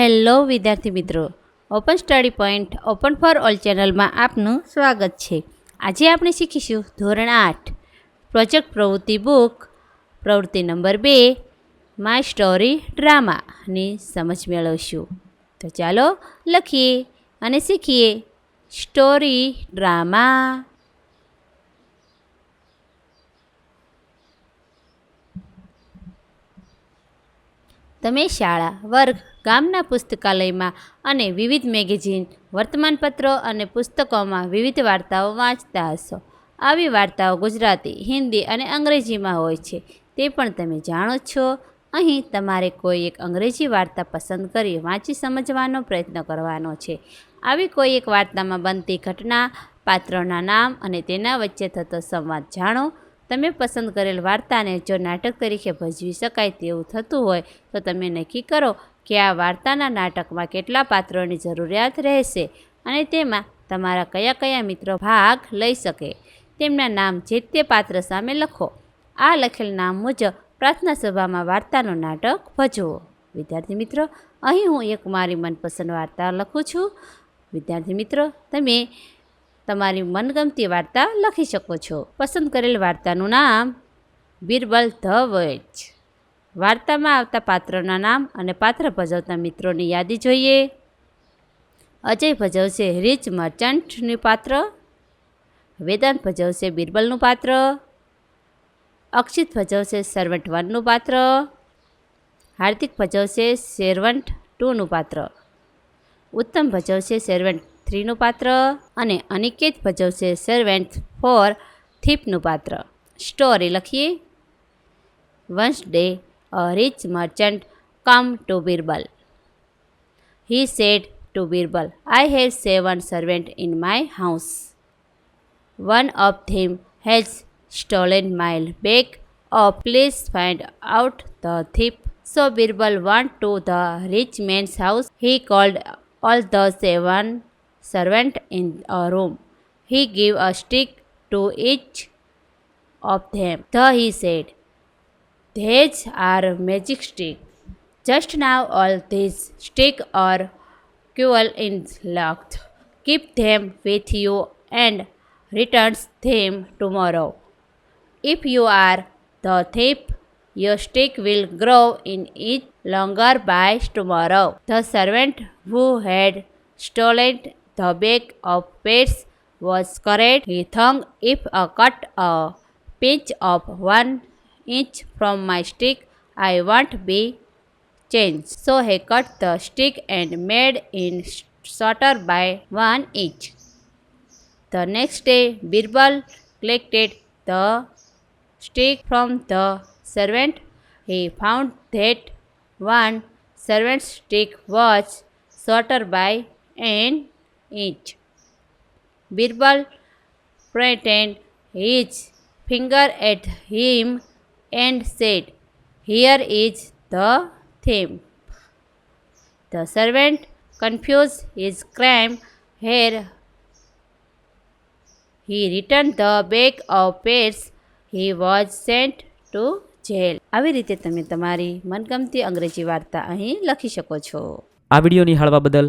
Hello, વિદ્યાર્થી મિત્રો. Open study point open for all ચેનલમાં આપનું સ્વાગત છે. આજે આપણે શીખીશું ધોરણ આઠ પ્રોજેક્ટ પ્રવૃત્તિ બુક પ્રવૃત્તિ નંબર બે માય સ્ટોરી ડ્રામાની સમજ મેળવશું. તો ચાલો લખીએ અને શીખીએ. સ્ટોરી ડ્રામા તમે શાળા, વર્ગ, ગામના પુસ્તકાલયમાં અને વિવિધ મેગેઝિન, વર્તમાનપત્રો અને પુસ્તકોમાં વિવિધ વાર્તાઓ વાંચતા હશો. આવી વાર્તાઓ ગુજરાતી, હિન્દી અને અંગ્રેજીમાં હોય છે. તે પણ તમે જાણો છો. અહીં તમારે કોઈ એક અંગ્રેજી વાર્તા પસંદ કરી વાંચી સમજવાનો પ્રયત્ન કરવાનો છે. આવી કોઈ એક વાર્તામાં બનતી ઘટના, પાત્રોના નામ અને તેના વચ્ચે થતો સંવાદ જાણો. તમે પસંદ કરેલ વાર્તાને જો નાટક તરીકે ભજવી શકાય તેવું થતું હોય, તો તમે નક્કી કરો કે આ વાર્તાના નાટકમાં કેટલા પાત્રોની જરૂરિયાત રહેશે અને તેમાં તમારા કયા કયા મિત્રો ભાગ લઈ શકે. તેમના નામ જે તે પાત્ર સામે લખો. આ લખેલ નામ મુજબ પ્રાર્થના સભામાં વાર્તાનું નાટક ભજવો. વિદ્યાર્થી મિત્રો, અહીં હું એક મારી મનપસંદ વાર્તા લખું છું. વિદ્યાર્થી મિત્રો, તમે તમારી મનગમતી વાર્તા લખી શકો છો. પસંદ કરેલ વાર્તાનું નામ બિરબલ ધ વચ વાર્તામાં આવતા પાત્રોના નામ અને પાત્ર ભજવતા મિત્રોની યાદી જોઈએ. અજય ભજવશે રીચ મર્ચન્ટનું પાત્ર. વેદાંત ભજવશે બિરબલનું પાત્ર. અક્ષિત ભજવશે સર્વન્ટ વનનું પાત્ર. હાર્દિક ભજવશે સેરવન્ટ ટુનું પાત્ર. ઉત્તમ ભજવશે સેરવન્ટ થ્રીનું પાત્ર અને અનિકેત ભજવશે સર્વેન્ટ ફોર થીપનું પાત્ર. સ્ટોરી લખીએ. Once day a rich merchant come to Birbal he said to Birbal I have seven servant in my house one of them has stolen my bag uh please find out the thief So Birbal went to the rich man's house. He called all the seven servants in uh, a room. He gave a stick to each of them. Then he said, These are magic sticks. Just now all these sticks are cool in locked. Keep them with you and return them tomorrow. If you are the thief, your stick will grow in it longer by tomorrow. The servant who had stolen the bag of pets was correct. He thought if I cut a pinch of one inch from my stick, I won't be changed. So he cut the stick and made it shorter by one inch. The next day, Birbal collected the stick from the servant. He found that one servant's stick was shorter by an inch. Birbal pointed his finger at him and said, Here is the thief. The servant, confused his crime, here he returned the bag of pets. He was sent to jail. આવી રીતે તમે તમારી મનગમતી અંગ્રેજી વાર્તા અહીં લખી શકો છો આ વીડિયો નિહાળવા બદલ